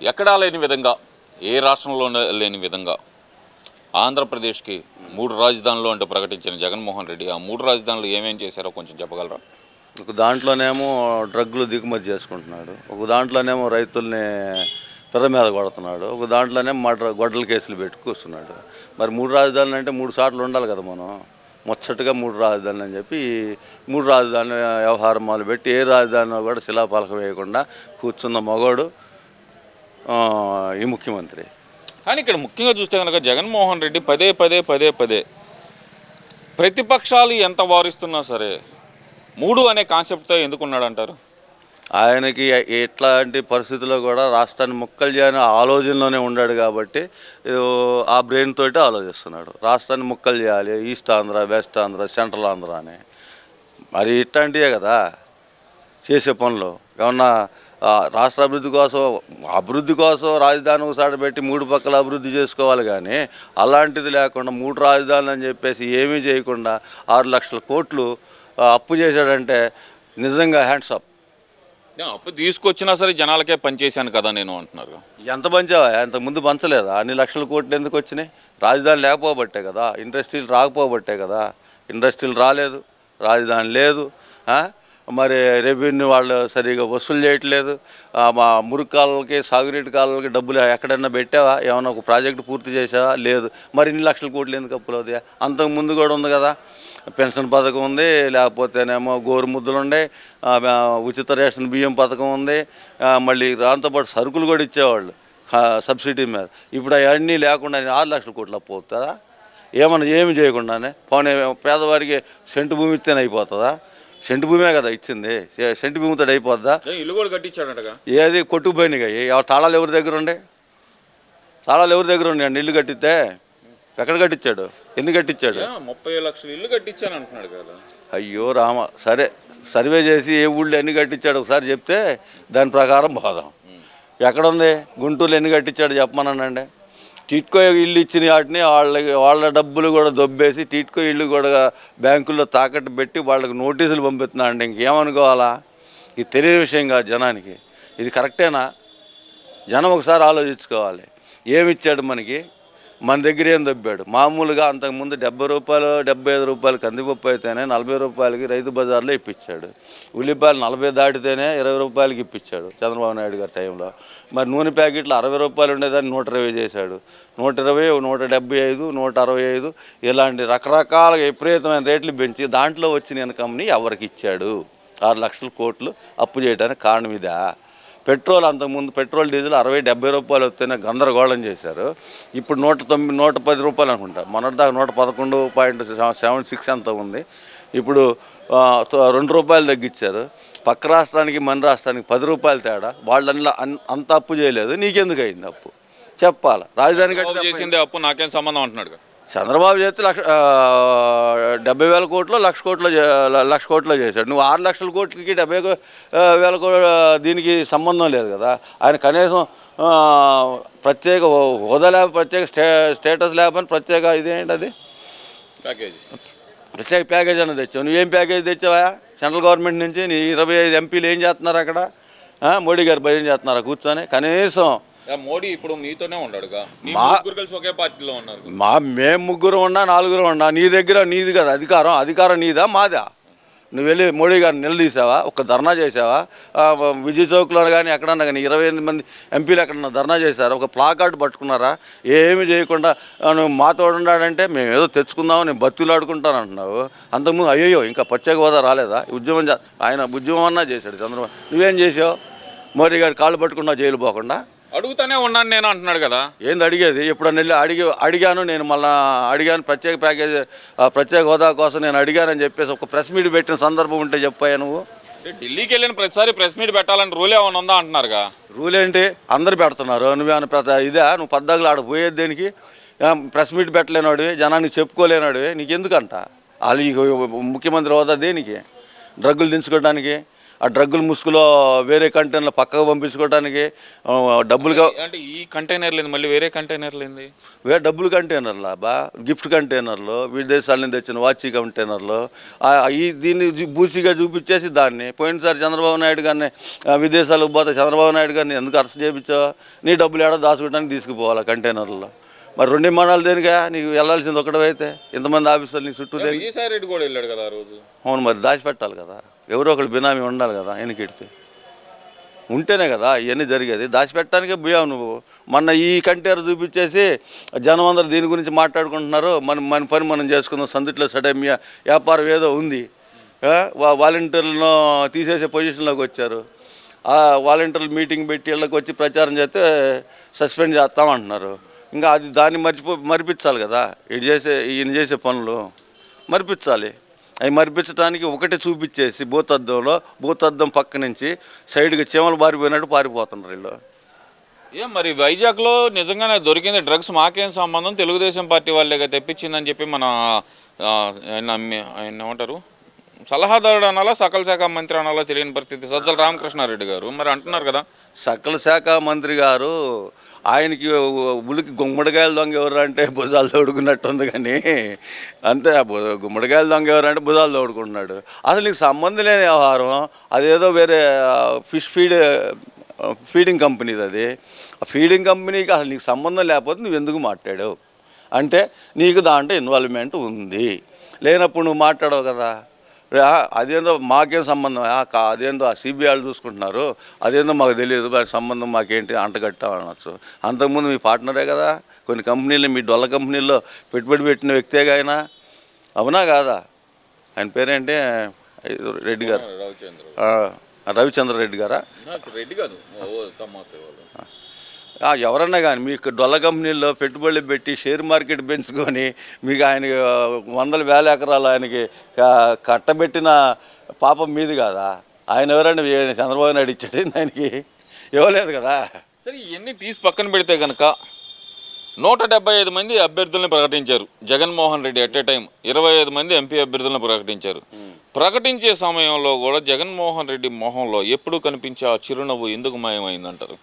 ఎక్కడా లేని విధంగా ఏ రాష్ట్రంలోనే లేని విధంగా ఆంధ్రప్రదేశ్కి మూడు రాజధానులు అంటూ ప్రకటించిన జగన్మోహన్ రెడ్డి ఆ మూడు రాజధానులు ఏమేం చేశారో కొంచెం చెప్పగలరా? ఒక దాంట్లోనేమో డ్రగ్గులు దిగుమతి చేసుకుంటున్నాడు ఒక దాంట్లోనేమో రైతుల్ని పెద్ద మీద కొడుతున్నాడు ఒక దాంట్లోనేమో మడ్ర గొడ్డల కేసులు పెట్టి కూర్చున్నాడు. మరి మూడు రాజధానులు అంటే మూడు సార్లు ఉండాలి కదా మనం. ముచ్చటగా మూడు రాజధానులు అని చెప్పి మూడు రాజధాని వ్యవహారం మొదలుపెట్టి ఏ రాజధానిలో కూడా శిలాఫలకం వేయకుండా కూర్చున్న మగోడు ఈ ముఖ్యమంత్రి. కానీ ఇక్కడ ముఖ్యంగా చూస్తే కనుక జగన్మోహన్ రెడ్డి పదే పదే పదే పదే ప్రతిపక్షాలు ఎంత వారిస్తున్నా సరే మూడు అనే కాన్సెప్ట్తో ఎందుకున్నాడు అంటారు ఆయనకి ఎట్లాంటి పరిస్థితుల్లో కూడా రాష్ట్రాన్ని ముక్కలు చేయని ఆలోచనలోనే ఉన్నాడు కాబట్టి ఆ బ్రెయిన్ తోటి ఆలోచిస్తున్నాడు. రాష్ట్రాన్ని ముక్కలు చేయాలి east Andhra west Andhra central Andhra అని. మరి ఇట్లాంటివే కదా చేసే పనులు. ఏమన్నా రాష్ట్ర అభివృద్ధి కోసం అభివృద్ధి కోసం రాజధాని ఒకసారి పెట్టి మూడు పక్కల అభివృద్ధి చేసుకోవాలి కానీ అలాంటిది లేకుండా మూడు రాజధానులు అని చెప్పేసి ఏమీ చేయకుండా ఆరు లక్షల కోట్లు అప్పు చేశాడంటే నిజంగా హ్యాండ్స్ అప్. అప్పు తీసుకొచ్చినా సరే జనాలకే పనిచేశాను కదా నేను అంటున్నారు. ఎంత పంచావా? అంత ముందు పంచలేదా? అన్ని లక్షల కోట్లు ఎందుకు వచ్చినాయి? రాజధాని లేకపోబట్టే కదా ఇండస్ట్రీలు రాకపోబట్టే కదా ఇండస్ట్రీలు రాలేదు రాజధాని లేదు? మరి రెవెన్యూ వాళ్ళు సరిగా వసూలు చేయట్లేదు. మా మురుగు కాలువలకి సాగునీటి కాలువలకి డబ్బులు ఎక్కడన్నా పెట్టావా? ఏమైనా ఒక ప్రాజెక్టు పూర్తి చేసావా లేదు. మరి ఇన్ని లక్షల కోట్లు ఎందుకు అప్పులు అవుతాయా? అంతకు ముందు కూడా ఉంది కదా. పెన్షన్ పథకం ఉంది లేకపోతేనేమో గోరు ముద్దలు ఉండే ఉచిత రేషన్ బియ్యం పథకం ఉంది మళ్ళీ మళ్ళీ దాంతోపాటు సరుకులు కూడా ఇచ్చేవాళ్ళు సబ్సిడీ మీద. ఇప్పుడు అవన్నీ లేకుండా ఆరు లక్షల కోట్లు అప్పు అవుతుందా? ఏమన్నా ఏమి చేయకుండానే? పోనీ పేదవారికి సెంటు భూమి ఇస్తేనే అయిపోతుందా? సెంటు భూమే కదా ఇచ్చింది. సెంటు భూమితో అయిపోద్దా? ఇల్లు కూడా కట్టించాడంటగా? ఏది? కొట్టుకుపోయినాయి ఎవరు తాళాలు ఎవరి దగ్గర ఉండే? తాళాలు ఎవరి దగ్గర ఉండే? ఇల్లు కట్టిస్తే ఎక్కడ కట్టించాడు? ఎన్ని కట్టించాడు? ముప్పై లక్షలు ఇల్లు కట్టించాను అంటున్నాడు కదా. అయ్యో రామ సరే. సర్వే చేసి ఏ ఊళ్ళో ఎన్ని కట్టించాడు ఒకసారి చెప్తే దాని ప్రకారం పోదాం ఎక్కడుంది గుంటూరులో ఎన్ని కట్టించాడు చెప్పమనండి? టీట్కో ఇల్లు ఇచ్చిన వాటిని వాళ్ళకి వాళ్ళ డబ్బులు కూడా దొబ్బేసి టీట్కో ఇల్లు కూడా బ్యాంకుల్లో తాకట్టు పెట్టి వాళ్ళకి నోటీసులు పంపిస్తున్నాడు ఇంకేమనుకోవాలా? ఇది తెలియని విషయం కాదు జనానికి. ఇది కరెక్టేనా? జనం ఒకసారి ఆలోచించుకోవాలి. ఏమి ఇచ్చాడు మనకి? మన దగ్గర ఏం దొబ్బాడు? మామూలుగా అంతకుముందు డెబ్బై రూపాయలు డెబ్బై ఐదు రూపాయలు కందిపప్పు అయితేనే నలభై రూపాయలకి రైతు బజార్లో ఇప్పించాడు ఉల్లిపాయలు నలభై దాటితేనే ఇరవై రూపాయలకి ఇప్పించాడు చంద్రబాబు నాయుడు గారి టైంలో. మరి నూనె ప్యాకెట్లు అరవై రూపాయలు ఉండేదాన్ని నూట ఇరవై చేశాడు. నూట ఇరవై నూట డెబ్బై ఐదు నూట అరవై ఐదు ఇలాంటి రకరకాల విపరీతమైన రేట్లు పెంచి దాంట్లో వచ్చిన ఇన్కమ్ని ఎవరికి ఇచ్చాడు? ఆరు లక్షల కోట్లు అప్పు చేయడానికి కారణం ఇదా? పెట్రోల్ అంతకుముందు పెట్రోల్ డీజిల్ అరవై డెబ్బై రూపాయలు వస్తేనే గందరగోళం చేశారు. ఇప్పుడు నూట తొమ్మిది నూట పది రూపాయలు అనుకుంటా. మొన్నటిదాకా నూట పదకొండు పాయింట్ సెవెన్ సిక్స్ అంత ఉంది. ఇప్పుడు రెండు రూపాయలు తగ్గించారు పక్క రాష్ట్రానికి మన రాష్ట్రానికి పది రూపాయలు తేడా. వాళ్ళ అంత అప్పు చేయలేదు. నీకెందుకు అయింది అప్పు? చెప్పాలి? రాజధాని చేసిందే అప్పు నాకేం సంబంధం అంటున్నాడు కదా. చంద్రబాబు చేస్తే లక్ష డెబ్బై వేల కోట్లు లక్ష కోట్లు లక్ష కోట్లు చేశాడు. నువ్వు ఆరు లక్షల కోట్లకి డెబ్బై వేల దీనికి సంబంధం లేదు కదా. ఆయన కనీసం ప్రత్యేక హోదా లేక ప్రత్యేక స్టే స్టేటస్ లేకపోతే ప్రత్యేక ఇదేంటి అది? ప్యాకేజీ. ప్రత్యేక ప్యాకేజ్ అన్నది తెచ్చావు. నువ్వేం ప్యాకేజ్ తెచ్చావా? సెంట్రల్ గవర్నమెంట్ నుంచి నీ ఇరవై ఐదు ఎంపీలు ఏం చేస్తున్నారు అక్కడ? మోడీ గారు భయం చేస్తున్నారా? కూర్చొని కనీసం మోడీ ఇప్పుడు మీతోనే ఉన్నాడుగా. మీ కలిసి ఒకే పార్టీలో ఉన్నారు. మా మేము ముగ్గురు ఉన్నా నలుగురు ఉన్నా నీ దగ్గర నీది కదా అధికారం అధికారం నీదా మాదా? నువ్వు వెళ్ళి మోడీ గారిని నిలదీసావా? ఒక ధర్నా చేసావా? విజయ్ చౌక్లో కానీ ఎక్కడన్నా కానీ ఇరవై ఎనిమిది మంది ఎంపీలు ఎక్కడన్నా ధర్నా చేశారా? ఒక ప్లాకార్డు పట్టుకున్నారా? ఏమీ చేయకుండా నువ్వు మాతో ఉన్నాడంటే మేము ఏదో తెచ్చుకుందాం నేను బతులు ఆడుకుంటాను అంటున్నావు అంతకుముందు అయ్యో ఇంకా ప్రత్యేక హోదా రాలేదా? ఉద్యమం ఆయన ఉద్యమం అన్నా చేశాడు చంద్రబాబు. నువ్వేం చేసావు? మోడీ గారు కాళ్ళు పట్టుకున్నావు జైలు పోకుండా? అడుగుతానే ఉన్నాను నేను అంటున్నాడు కదా. ఏంది అడిగేది? ఎప్పుడన్నా వెళ్ళి అడిగి అడిగాను నేను మళ్ళా అడిగాను ప్రత్యేక ప్యాకేజ్ ప్రత్యేక హోదా కోసం నేను అడిగానని చెప్పేసి ఒక ప్రెస్ మీట్ పెట్టిన సందర్భం ఉంటే చెప్పాయా నువ్వు? ఢిల్లీకి వెళ్ళిన ప్రతిసారి ప్రెస్ మీట్ పెట్టాలని రూల్ ఏమైనా ఉందా అంటున్నారుగా? రూల్ ఏంటి? అందరు పెడుతున్నారు. నువ్వేమైనా ప్రత ఇదే నువ్వు పద్దాకులు ఆడ పోయేది దేనికి? ప్రెస్ మీట్ పెట్టలేనాడివి జనానికి చెప్పుకోలేనాడివి నీకు ఎందుకంట వాళ్ళు ముఖ్యమంత్రి హోదా దేనికి? డ్రగ్గులు దించుకోవడానికి ఆ డ్రగ్గుల ముసుగులో వేరే కంటైనర్లు పక్కకు పంపించుకోవడానికి డబ్బులుగా అంటే ఈ కంటైనర్ లేదు మళ్ళీ వేరే కంటైనర్ లేదు వే డబ్బులు కంటైనర్లా బా గిఫ్ట్ కంటైనర్లు విదేశాల నుంచి తెచ్చిన వాచి కంటైనర్లు. ఈ దీన్ని బూసిగా చూపించేసి దాన్ని పోయినసారి చంద్రబాబు నాయుడు గారిని విదేశాలకు పోతే చంద్రబాబు నాయుడు గారిని ఎందుకు అరెస్ట్ చేయించావు నీ డబ్బులు ఏడో దాచుకోవడానికి తీసుకుపోవాలి కంటైనర్లో? మరి రెండు విమానాలు దేనికా? నీకు వెళ్ళాల్సింది ఒకటైతే ఇంతమంది ఆఫీసర్లు నీ చుట్టూ రెడ్డి కూడా వెళ్ళాడు కదా ఆ రోజు. అవును మరి దాచిపెట్టాలి కదా. ఎవరో ఒకళ్ళు బినామీ ఉండాలి కదా వెనకెడితే ఉంటేనే కదా ఇవన్నీ జరిగేది. దాచిపెట్టడానికే పోయావు నువ్వు. మొన్న ఈ కంటేరు చూపించేసి జనం అందరూ దీని గురించి మాట్లాడుకుంటున్నారు. మన మన పని మనం చేసుకుందాం. సందిట్లో సడమ్య వ్యాపారం ఏదో ఉంది. వా- వాలంటీర్లను తీసేసే పొజిషన్లోకి వచ్చారు. ఆ వాలంటీర్లు మీటింగ్ పెట్టి వీళ్ళకి వచ్చి ప్రచారం చేస్తే సస్పెండ్ చేస్తామంటున్నారు. ఇంకా అది దాన్ని మర్చిపో మరిపించాలి కదా. ఇది చేసే ఈయన చేసే పనులు. మరిపించాలి. అవి మరిపించడానికి ఒకటి చూపించేసి భూతద్దంలో భూతద్దం పక్క నుంచి సైడ్కి చీమలు పారిపోయినట్టు పారిపోతున్నారు వీళ్ళు. ఏం మరి వైజాగ్లో నిజంగానే దొరికింది డ్రగ్స్ మాకేం సంబంధం? తెలుగుదేశం పార్టీ వాళ్ళేగా తెప్పించిందని చెప్పి మన ఆయన ఏమంటారు? సలహాదారుడు అనాలా సకల శాఖ మంత్రి అనాలా తెలియని పరిస్థితి. సజ్జల రామకృష్ణారెడ్డి గారు మరి అంటున్నారు కదా. సకల శాఖ మంత్రి గారు ఆయనకి ఉలికి గుమ్మడికాయల దొంగ ఎవరు అంటే భుజాలు తోడుకున్నట్టుంది కానీ అంతే గుమ్మడికాయల దొంగ ఎవరు అంటే భుజాలు తోడుకుంటున్నాడు. అసలు నీకు సంబంధం లేని వ్యవహారం అదేదో వేరే ఫిష్ ఫీడ్ ఫీడింగ్ కంపెనీది అది. ఆ ఫీడింగ్ కంపెనీకి అసలు నీకు సంబంధం లేకపోతే నువ్వు ఎందుకు మాట్లాడావు? అంటే నీకు దాంట్లో ఇన్వాల్వ్మెంట్ ఉంది. లేనప్పుడు నువ్వు మాట్లాడవు కదా. అదేందో మాకేం సంబంధం? అదేందో ఆ సిబిఐలు చూసుకుంటున్నారు. అదేందో మాకు తెలియదు. వారి సంబంధం మాకేంటి? అంటగట్టామనొచ్చు అంతకుముందు మీ పార్ట్నరే కదా? కొన్ని కంపెనీలు మీ డొల్ల కంపెనీల్లో పెట్టుబడి పెట్టిన వ్యక్తే ఆయన అవునా కాదా? ఆయన పేరేంటి? రెడ్డి గారు. రవిచంద్ర. రెడ్డి గారా? రెడ్డి కాదు. ఎవరన్నా కానీ మీకు డొల్ల కంపెనీల్లో పెట్టుబడులు పెట్టి షేర్ మార్కెట్ పెంచుకొని మీకు ఆయన వందల వేల ఎకరాలు ఆయనకి కట్టబెట్టిన పాపం మీది కాదా? ఆయన ఎవరైనా చంద్రబాబు నాయుడు ఇచ్చాడు ఆయనకి? ఇవ్వలేదు కదా. సరే ఇవన్నీ తీసి పక్కన పెడితే కనుక నూట డెబ్బై ఐదు మంది అభ్యర్థులను ప్రకటించారు. Jaganmohan Reddy at a time ఇరవై ఐదు మంది ఎంపీ అభ్యర్థులను ప్రకటించారు. ప్రకటించే సమయంలో కూడా జగన్మోహన్ రెడ్డి మొహంలో ఎప్పుడు కనిపించే ఆ చిరునవ్వు ఎందుకు మాయమైందంటారు?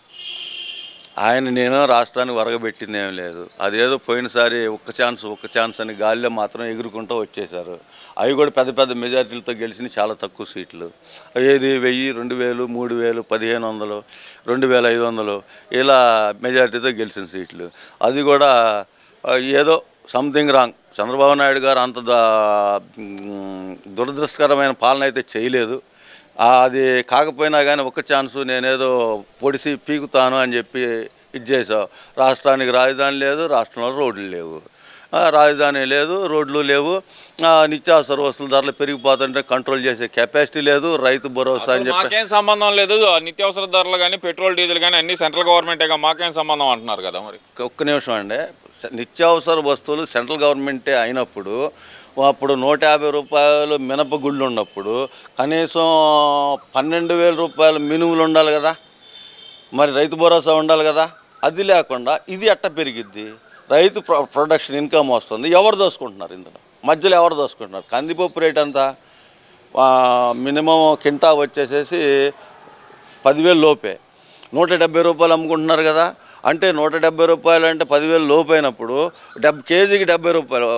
ఆయన నేను రాష్ట్రానికి వరగబెట్టింది ఏం లేదు. అదేదో పోయినసారి ఒక్క ఛాన్స్ ఒక్క ఛాన్స్ అని గాలిలో మాత్రం ఎగురుకుంటూ వచ్చేసారు అవి కూడా పెద్ద పెద్ద మెజార్టీలతో గెలిచిన చాలా తక్కువ సీట్లు. ఏది వెయ్యి రెండు వేలు మూడు వేలు పదిహేను వందలు రెండు వేల ఐదు వందలు ఇలా మెజార్టీతో గెలిచిన సీట్లు. అది కూడా ఏదో సంథింగ్ రాంగ్. చంద్రబాబు నాయుడు గారు అంత దా- దురదృష్టకరమైన పాలన అయితే చేయలేదు. అది కాకపోయినా కానీ ఒక ఛాన్సు నేనేదో పొడిసి పీకుతాను అని చెప్పి ఇది చేసావు రాష్ట్రానికి రాజధాని లేదు రాష్ట్రంలో రోడ్లు లేవు. రాజధాని లేదు రోడ్లు లేవు. నిత్యావసర వస్తువుల ధరలు పెరిగిపోతుంటే కంట్రోల్ చేసే కెపాసిటీ లేదు రైతు భరోసా అని చెప్పి. మాకేం సంబంధం లేదు ఆ నిత్యావసర ధరలు కానీ పెట్రోల్ డీజిల్ కానీ అన్ని సెంట్రల్ గవర్నమెంటేగా మాకేం సంబంధం అంటున్నారు కదా మరి? ఒక్క నిమిషం అండి. నిత్యావసర వస్తువులు సెంట్రల్ గవర్నమెంటే అయినప్పుడు అప్పుడు నూట యాభై రూపాయలు మినపగుళ్ళు ఉన్నప్పుడు కనీసం పన్నెండు వేల రూపాయలు మినుములు ఉండాలి కదా. మరి రైతు భరోసా ఉండాలి కదా. అది లేకుండా ఇది ఎట్ట పెరిగిద్ది? రైతు ప్రొ ప్రొడక్షన్ ఇన్కమ్ వస్తుంది. ఎవరు దోసుకుంటున్నారు ఇందులో? మధ్యలో ఎవరు దోసుకుంటున్నారు? కందిపప్పు రేట్ ఎంత? మినిమం కింటా వచ్చేసేసి పదివేలు లోపే. నూట డెబ్బై రూపాయలు అమ్ముకుంటున్నారు కదా. అంటే నూట డెబ్బై రూపాయలు అంటే పదివేలు లోపు అయినప్పుడు డెబ్ కేజీకి డెబ్బై రూపాయలు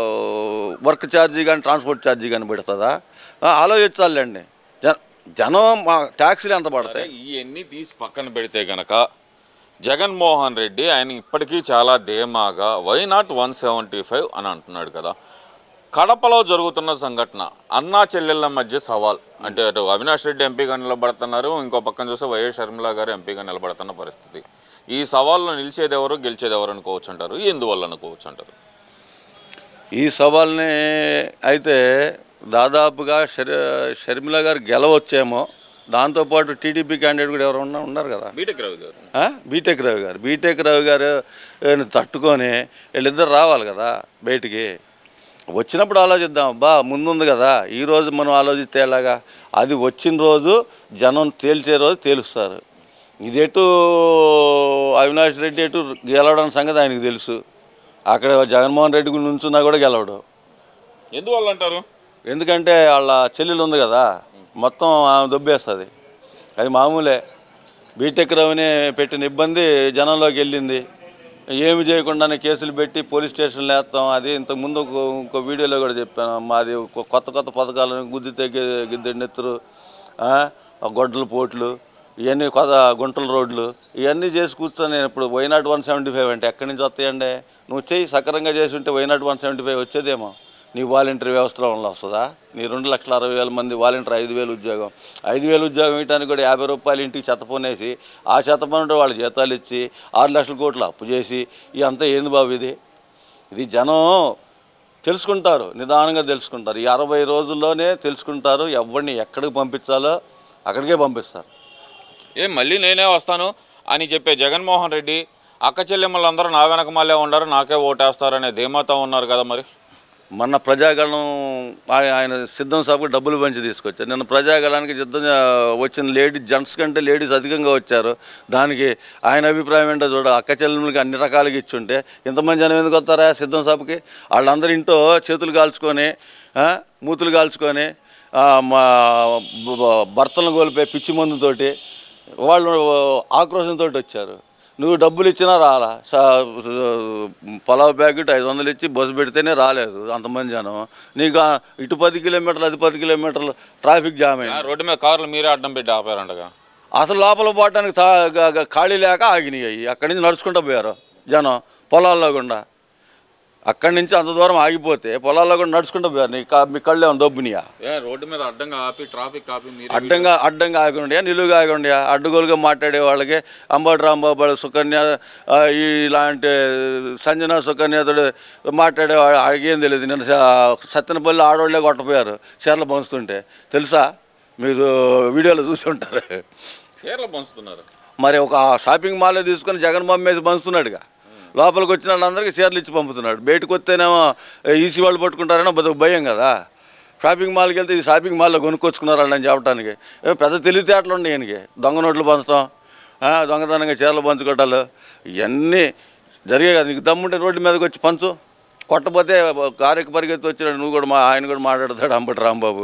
వర్క్ ఛార్జీ కానీ ట్రాన్స్పోర్ట్ ఛార్జీ కానీ పెడుతుందా? ఆలోచించాలండి. జన జనం మా ట్యాక్సీలు ఎంత పడతాయి? ఇవన్నీ తీసి పక్కన పెడితే గనక జగన్మోహన్ రెడ్డి ఆయన ఇప్పటికీ చాలా ధీమాగా why not one seventy five అని అంటున్నాడు కదా. కడపలో జరుగుతున్న సంఘటన అన్నా చెల్లెళ్ళ మధ్య సవాల్. అంటే అటు అవినాష్ రెడ్డి ఎంపీగా నిలబడుతున్నారు ఇంకో పక్కన చూస్తే వైఎస్ షర్మిల గారు ఎంపీగా నిలబడుతున్న పరిస్థితి. ఈ సవాల్లో నిలిచేది ఎవరు గెలిచేది ఎవరు అనుకోవచ్చు అంటారు ఎందువల్ల అనుకోవచ్చు అంటారు ఈ సవాల్ని అయితే దాదాపుగా షర్ షర్మిల గారు గెలవచ్చేమో. దాంతోపాటు టీడీపీ క్యాండిడేట్ కూడా ఎవరు ఉన్నా ఉన్నారు కదా? బీటెక్ రవి గారు? బీటెక్ రవి గారు. బీటెక్ రవి గారు తట్టుకొని వీళ్ళిద్దరు రావాలి కదా బయటికి. వచ్చినప్పుడు ఆలోచిద్దాం అబ్బా ముందుంది కదా. ఈ రోజు మనం ఆలోచిస్తే ఎలాగా? అది వచ్చిన రోజు జనం తేల్చే రోజు తేలుస్తారు. ఇది ఎటు అవినాష్ రెడ్డి ఎటు గెలవడం సంగతి ఆయనకు తెలుసు. అక్కడ జగన్మోహన్ రెడ్డి గురించి నుంచున్నా కూడా గెలవడు. ఎందువల్ల అంటారు? ఎందుకంటే వాళ్ళ చెల్లెలు ఉంది కదా మొత్తం ఆమె దొబ్బేస్తుంది. అది మామూలే. బీటెక్ రవిని పెట్టిన ఇబ్బంది జనంలోకి వెళ్ళింది. ఏమి చేయకుండానే కేసులు పెట్టి పోలీస్ స్టేషన్లో వేస్తాం అది ఇంతకుముందు ఇంకో ఇంకో వీడియోలో కూడా చెప్పాను. మాది కొత్త కొత్త పథకాలను గుద్దితే గిద్దెడి నెత్తురు గొడ్డల పోట్లు. ఇవన్నీ కొద గుంటల రోడ్లు ఇవన్నీ చేసి కూర్చొని నేను ఇప్పుడు వైనాట్ వన్ సెవెంటీ ఫైవ్ అంటే ఎక్కడి నుంచి వస్తాయండి? నువ్వు చేయి సక్రంగా చేసి ఉంటే why not one seventy five వచ్చేదేమో. నీ వాలంటీర్ వ్యవస్థలో వల్ల వస్తుందా? నీ రెండు లక్షల అరవై వేల మంది వాలంటీర్ ఐదు వేలు ఉద్యోగం. ఐదు వేలు ఉద్యోగం ఇవ్వడానికి కూడా యాభై రూపాయలు ఇంటికి చెత్తపోనేసి ఆ చెత్తపోనంటే వాళ్ళ జీతాలు ఇచ్చి ఆరు లక్షల కోట్లు అప్పు చేసి ఇదంతా ఏంది బాబు ఇది? ఇది జనం తెలుసుకుంటారు నిదానంగా తెలుసుకుంటారు. ఈ అరవై రోజుల్లోనే తెలుసుకుంటారు ఎవరిని ఎక్కడికి పంపించాలో అక్కడికే పంపిస్తారు. ఏ మళ్ళీ నేనే వస్తాను అని చెప్పే జగన్మోహన్ రెడ్డి అక్క చెల్లెమ్మలందరూ నా వెనక మళ్ళీ ఉండరు నాకే ఓటేస్తారనే ధీమాతో ఉన్నారు కదా మరి? మొన్న ప్రజాగళం ఆయన సిద్ధం సభకు డబ్బులు పంచి తీసుకొచ్చారు. నిన్న ప్రజాగళానికి సిద్ధం వచ్చిన లేడీ జెంట్స్ కంటే లేడీస్ అధికంగా వచ్చారు. దానికి ఆయన అభిప్రాయం ఏంటో చూడ అక్క చెల్లెములకి అన్ని రకాలుగా ఇచ్చుంటే ఇంతమంది జనం ఎందుకు వస్తారా సిద్ధం సభకి వాళ్ళందరూ ఇంట్లో చేతులు కాల్చుకొని మూతులు కాల్చుకొని మా భర్తలను కోల్పోయి పిచ్చి మందుతోటి వాళ్ళు ఆక్రోశంతో వచ్చారు. నువ్వు డబ్బులు ఇచ్చినా రాలా. పలావ్ ప్యాకెట్ ఐదు వందలు ఇచ్చి బస్సు పెడితేనే రాలేదు అంతమంది జనం. నీకు ఇటు పది కిలోమీటర్లు అది పది కిలోమీటర్లు ట్రాఫిక్ జామ్ అయింది. రోడ్డు మీద కార్లు మీరే అడ్డం పెట్టి ఆపారంటగా? అసలు లోపల పోవడానికి ఖాళీ లేక ఆగినాయి అక్కడి నుంచి నడుచుకుంటూ పోయారు జనం పొలాల్లో గుండా. అక్కడి నుంచి అంత దూరం ఆగిపోతే పొలాల్లో కూడా నడుచుకుంటూ పోయారు. నీ కా- మీ కళ్ళు ఏమైనా దొబ్బునియా? ఏ రోడ్డు మీద అడ్డంగా ఆపి ట్రాఫిక్ ఆపి మీరు అడ్డంగా అడ్డంగా ఆగండియా నిలువుగా ఆగండియా అడ్డుగోలుగా మాట్లాడే వాళ్ళకి అంబటి రాంబాబు సుకన్య ఆ, ఈ ఇలాంటి సంజన సుకన్యతడు మాట్లాడే వాళ్ళకి ఏం తెలియదు. నేను సత్తెనపల్లి ఆడవాళ్ళే కొట్టపోయారు చీరలు పంచుతుంటే. తెలుసా? మీరు వీడియోలో చూసి ఉంటారు. చీరలు పంచుతున్నారు. మరి ఒక షాపింగ్ మాల్లో తీసుకొని జగన్ బొమ్మేసి పంచుతున్నాడుగా. లోపలికి వచ్చిన వాళ్ళందరికీ చీరలు ఇచ్చి పంపుతున్నాడు. బయటకు వస్తేనేమో ఈసీ వాళ్ళు పట్టుకుంటారనో బతుకు భయం కదా. షాపింగ్ మాల్కి వెళ్తే ఈ షాపింగ్ మాల్లో కొనుక్కొచ్చుకున్నారు అని చెప్పడానికి పెద్ద తెలివితేటలు ఉన్నాయి ఈయనకి. దొంగ నోట్లు పంచడం దొంగతనంగా చీరలు పంచుకోవటాలు ఇవన్నీ జరిగే కదా. నీకు దమ్ముంటే రోడ్డు మీదకి వచ్చి పంచు. కొట్టపోతే కారెక్కి పరిగెత్తి వచ్చినాడు నువ్వు కూడా మా ఆయన కూడా మాట్లాడతాడు అంబటి రాంబాబు.